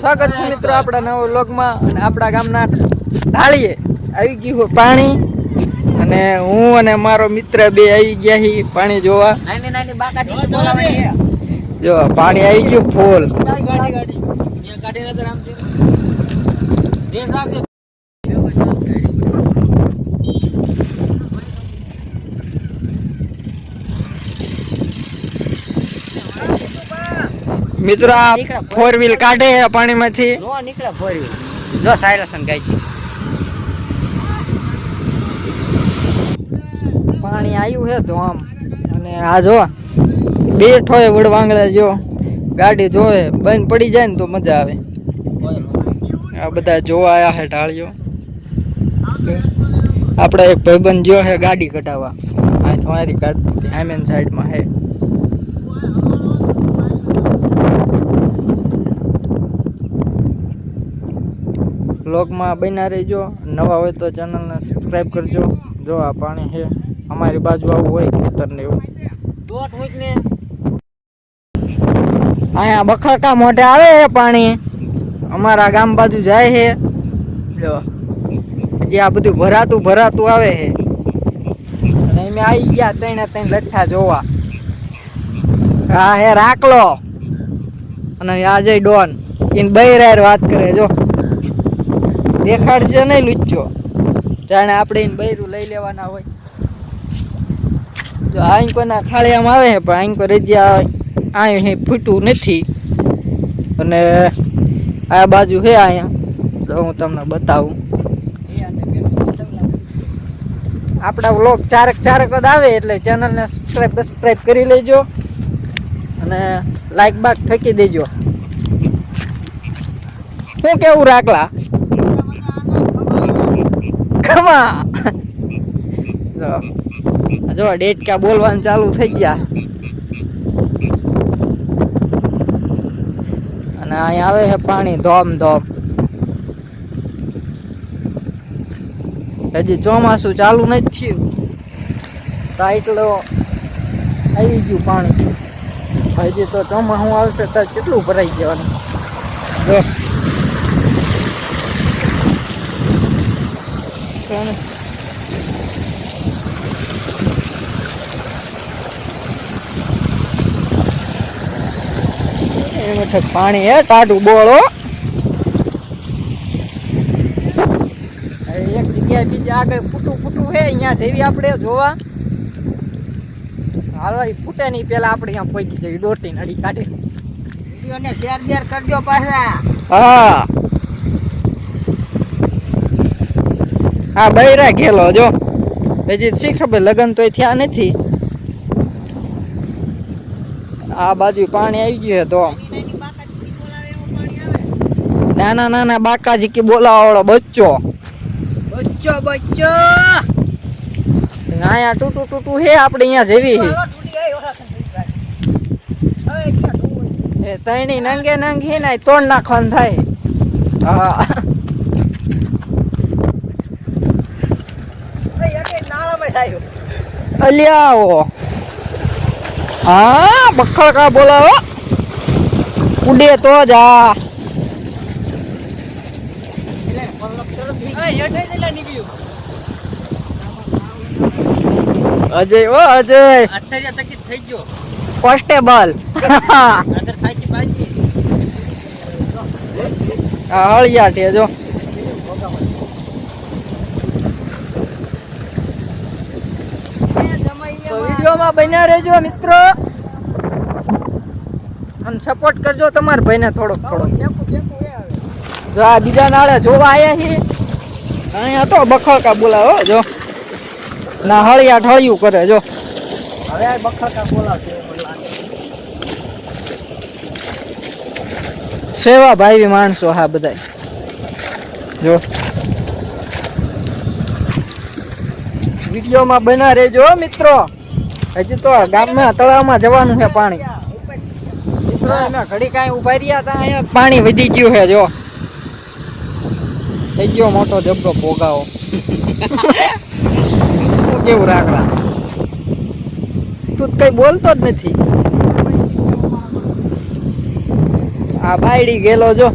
સ્વાગત છે મિત્રો આપણા નવા વ્લોગમાં અને આપણા ગામના ઢાળીએ. આવી ગયું હોય પાણી. અને હું અને મારો મિત્ર બે આવી ગયા હી પાણી જોવા. જો પાણી આવી ગયું ફૂલ. ગાડી ગાડી મિત્રો આ ફોર વ્હીલ કાઢે પાણીમાંથી. નો નીકળે ફોર વ્હીલ જો સાયરસન ગાય. પાણી આવ્યું છે તો આમ અને આ જો બેઠો હોય વડવાંગળે જો. ગાડી જોવે બંધ પડી જાય ને તો મજા આવે. આ બધા જોવા આવ્યા છે ઢાળીઓ. આપણે એક ભાઈબંધ જો છે ગાડી કઢાવવા. આ તમારી હામેન સાઈડમાં છે બ્લોગમાં બન્યા રહેજો. નવા હોય તો ચેનલને સબસ્ક્રાઈબ કરજો. જો આ પાણી છે અમારી બાજુ આવું હોય ખેતરને એવું. હોય અહીંયા બખાકા મોઢે આવે છે પાણી. અમારા ગામ બાજુ જાય છે. જો જે આ બધું ભરાતું ભરાતું આવે છે. અને અમે આવી ગયા ત્રણે ત્રણ લઠ્ઠા જોવા. હા હે રાખલો અને આજે ડોન. ઇન બૈરાર વાત કરે જો. દેખાડશે નહીં લુચ્ચો. જાણે આપણે એને બૈરું લઈ લેવાના હોય. જો આઈ કોના થાળિયામાં આવે છે, પણ આઈ હજી આ અહીં હે ફૂટું નથી. અને આ બાજુ છે અહીંયા તો હું તમને બતાવું. આપણા વ્લોગ ચારેક ચારેક જ આવે, એટલે ચેનલને સબસ્ક્રાઈબ સબસ્ક્રાઈબ કરી લેજો. અને લાઈક બાક ફેંકી દેજો. શું કેવું રાખલા ખમા. જો. ડેટકા બોલવાનું ચાલુ થઈ ગયા. અને અહીં આવે છે પાણી ધોમ ધોમ. હજી ચોમાસું ચાલુ નથી થયું. તો એટલો આવી ગયું પાણી. હજી તો ચોમાસું આવશે તો કેટલું ભરાઈ જવાનું. જો. પણ એમાં પાણી હે ટાઢું બોળો. એક જગ્યાએ બીજા આગળ ફૂટું ફૂટું હે અહીંયા જેવી આપણે જોવા. હાલો એ ફૂટે નહીં પેલા આપણે અહીંયા પહોંચી જઈએ દોટી નડી કાઢી. વિડીયોને શેર બેર કરજો પાછા. હા. હા બૈરા ઘેલો જો. હજી શી ખબર લગન તોય થયા નથી. આ બાજુ પાણી આવી ગયું તો. નાની નાના બાકાજી કે બોલાવાળો બચ્ચો. બચ્ચો બચ્ચો! અહીંયા ટૂટું ટૂટું હે આપણે અહીંયા જેવી હે. તઈની નંગે નંગ હે ને તોડ નાખવાનું થાય. હા ભાઈ, એટલે નાળામાં થયું. અલ્યાઓ હા બખડ કા બોલાવો ઉડે તો જા. અજય ઓ અજય. આશ્ચર્યચકિત થઈ ગયો. કોન્સ્ટેબલ. આગળ થાકી બાકી આ હળિયા જો તો વિડીયોમાં બન્યા રહેજો મિત્રો. અને સપોર્ટ કરજો તમારા ભાઈને થોડોક થોડોક. જો આ બીજા નાળે જોવા આવ્યા છીએ. અહીંયા તો બખડકા બોલાવો જો. ના હળિયા ઠળિયું કરે જો. હવે બખડકા બોલાવશે. સેવા ભાઈ માણસો હા બધા જો. વિડીયોમાં બના રહેજો હો મિત્રો. હજી તો ગામમાં તળાવમાં જવાનું છે પાણી. મિત્રો ઘડી કાંઈ ઊભા રહ્યા હતા અહીંયા પાણી વધી ગયું છે જો. થઈ ગયો મોટો જબરો ભોગાવો. કેવું રાખવા તું કઈ બોલતો જ નથી. આ બાયડી ગેલો જો.